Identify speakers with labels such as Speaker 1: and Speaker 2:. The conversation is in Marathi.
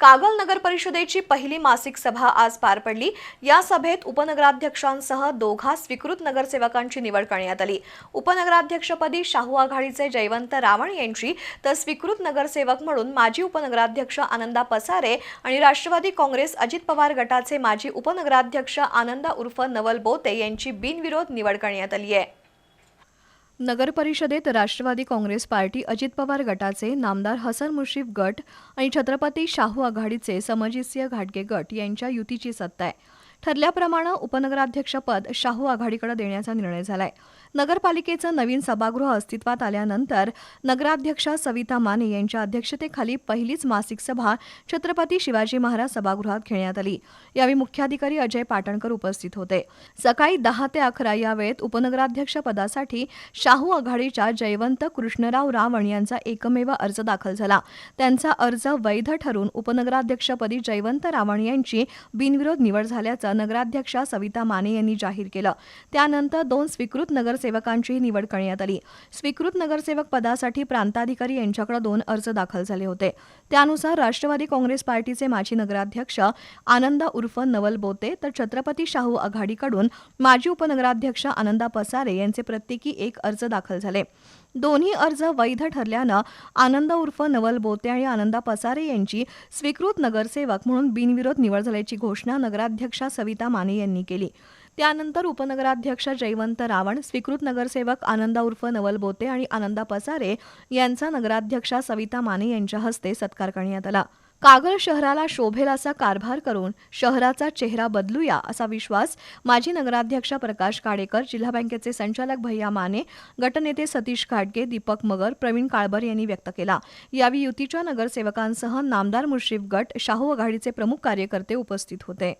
Speaker 1: कागल नगर परिषदेची पहिली मासिक सभा आज पार पडली. या सभेत उपनगराध्यक्षांसह दोघा स्वीकृत नगरसेवकांची निवड करण्यात आली. उपनगराध्यक्षपदी शाहू आघाडीचे जयवंत रावण यांची तर स्वीकृत नगरसेवक म्हणून माजी उपनगराध्यक्ष आनंदा पसारे आणि राष्ट्रवादी काँग्रेस अजित पवार गटाचे माजी उपनगराध्यक्ष आनंदा उर्फ नवल बोते यांची बिनविरोध निवड करण्यात आली आहे. नगरपरिषदेत राष्ट्रवादी काँग्रेस पार्टी अजित पवार गटाचे नामदार हसन मुश्रीफ गट आणि छत्रपती शाहू आघाडीचे समजितसिंह घाटगे गट यांच्या युतीची सत्ता आहे. ठरल्याप्रमाणे उपनगराध्यक्षपद शाहू आघाडीकडे देण्याचा निर्णय झालाय. नगरपालिकेचं नवीन सभागृह अस्तित्वात आल्यानंतर नगराध्यक्षा सविता माने यांच्या अध्यक्षतेखाली पहिलीच मासिक सभा छत्रपती शिवाजी महाराज सभागृहात घेण्यात आली. यावेळी मुख्याधिकारी अजय पाटणकर उपस्थित होते. सकाळी दहा ते अकरा या वेळेत उपनगराध्यक्ष पदासाठी शाहू आघाडीच्या जयवंत कृष्णराव रावण यांचा एकमेव अर्ज दाखल झाला. त्यांचा अर्ज वैध ठरून उपनगराध्यक्षपदी जयवंत रावण यांची बिनविरोध निवड झाल्याचं नगराध्यक्षा सविता माने यांनी जाहीर केलं. त्यानंतर दोन स्वीकृत नगरसेवकांचीही निवड करण्यात आली. स्वीकृत नगरसेवक पदासाठी प्रांताधिकारी यांच्याकडे दोन अर्ज दाखल झाले होते. त्यानुसार राष्ट्रवादी काँग्रेस पार्टीचे माजी नगराध्यक्ष आनंदा उर्फ नवल बोते तर छत्रपती शाहू आघाडीकडून माजी उपनगराध्यक्ष आनंदा पसारे यांचे प्रत्येकी एक अर्ज दाखल झाले. दोन्ही अर्ज वैध ठरल्यानं आनंद उर्फ नवल बोते आणि आनंदा पसारे यांची स्वीकृत नगरसेवक म्हणून बिनविरोध निवड झाल्याची घोषणा नगराध्यक्षा सविता माने यांनी केली. त्यानंतर उपनगराध्यक्ष जयवंत रावण स्वीकृत नगरसेवक आनंदा उर्फ नवल बोते आणि आनंदा पसारे यांचा नगराध्यक्षा सविता माने यांच्या हस्ते सत्कार करण्यात आला. कागल शहराला शोभेल असा कारभार करून शहराचा चेहरा बदलूया असा विश्वास माजी नगराध्यक्ष प्रकाश काडेकर जिल्हा बँकेचे संचालक भैया माने गटनेते सतीश घाटगे दीपक मगर प्रवीण काळबर यांनी व्यक्त केला. यावेळी युतीच्या नगरसेवकांसह नामदार मुश्रीफ गट शाहू आघाडीचे प्रमुख कार्यकर्ते उपस्थित होते.